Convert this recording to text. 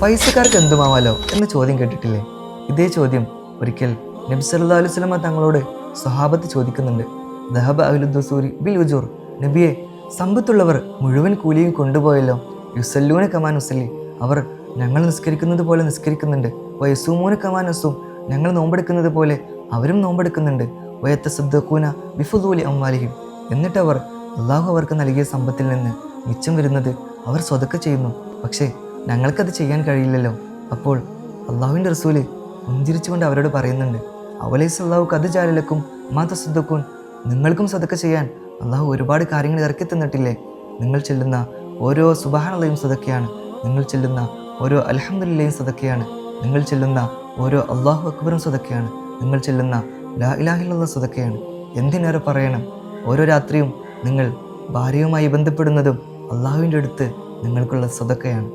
പൈസക്കാർക്ക് എന്തുമാവാലോ എന്ന ചോദ്യം കേട്ടിട്ടില്ലേ? ഇതേ ചോദ്യം ഒരിക്കൽ നബി സല്ലല്ലാഹു അലൈഹി വസല്ലമ തങ്ങളോട് സ്വഹാബത്ത് ചോദിക്കുന്നുണ്ട്. ദഹബ അഹുലുദ്ദസൂരി ബിൽ ഉജൂർ. നബിയെ സമ്പത്തുള്ളവർ മുഴുവൻ കൂലിയും കൊണ്ടുപോയല്ലോ. യുസല്ലൂന കമാൻ ഉസല്ലി അവർ ഞങ്ങൾ നിസ്കരിക്കുന്നത് പോലെ നിസ്കരിക്കുന്നുണ്ട്. വയസൂമൂന കമാൻ ഉസും ഞങ്ങൾ നോമ്പെടുക്കുന്നത് പോലെ അവരും നോമ്പെടുക്കുന്നുണ്ട്. വയത്ത സദ്ദക്കൂന ബിഫുദൂലി അമ്മാലിഹിം എന്നിട്ടവർ അള്ളാഹു അവർക്ക് നൽകിയ സമ്പത്തിൽ നിന്ന് മിച്ചം വരുന്നത് അവർ സ്വതക്ക ചെയ്യുന്നു. പക്ഷേ ഞങ്ങൾക്കത് ചെയ്യാൻ കഴിയില്ലല്ലോ. അപ്പോൾ അള്ളാഹുവിന്റെ റസൂൽ പുഞ്ചിരിച്ചുകൊണ്ട് അവരോട് പറയുന്നുണ്ട് അവലൈസ് അള്ളാഹു കത് ജാലലക്കും മാത സുദ്ധക്കും നിങ്ങൾക്കും സതക്ക ചെയ്യാൻ അള്ളാഹു ഒരുപാട് കാര്യങ്ങൾ ഇറക്കി തന്നിട്ടില്ലേ? നിങ്ങൾ ചെല്ലുന്ന ഓരോ സുബാനതയും സതക്കയാണ് നിങ്ങൾ ചെല്ലുന്ന ഓരോ അലഹമുല്ലയും സതക്കയാണ് നിങ്ങൾ ചെല്ലുന്ന ഓരോ അള്ളാഹു അക്ബറും സതക്കയാണ് നിങ്ങൾ ചെല്ലുന്ന ലാ ഇലാഹിലുള്ള സതക്കയാണ് എന്തിനേറെ പറയണം? ഓരോ രാത്രിയും നിങ്ങൾ ഭാര്യയുമായി ബന്ധപ്പെടുന്നതും അള്ളാഹുവിന്റെ അടുത്ത് നിങ്ങൾക്കുള്ള സ്വതക്കയാണ്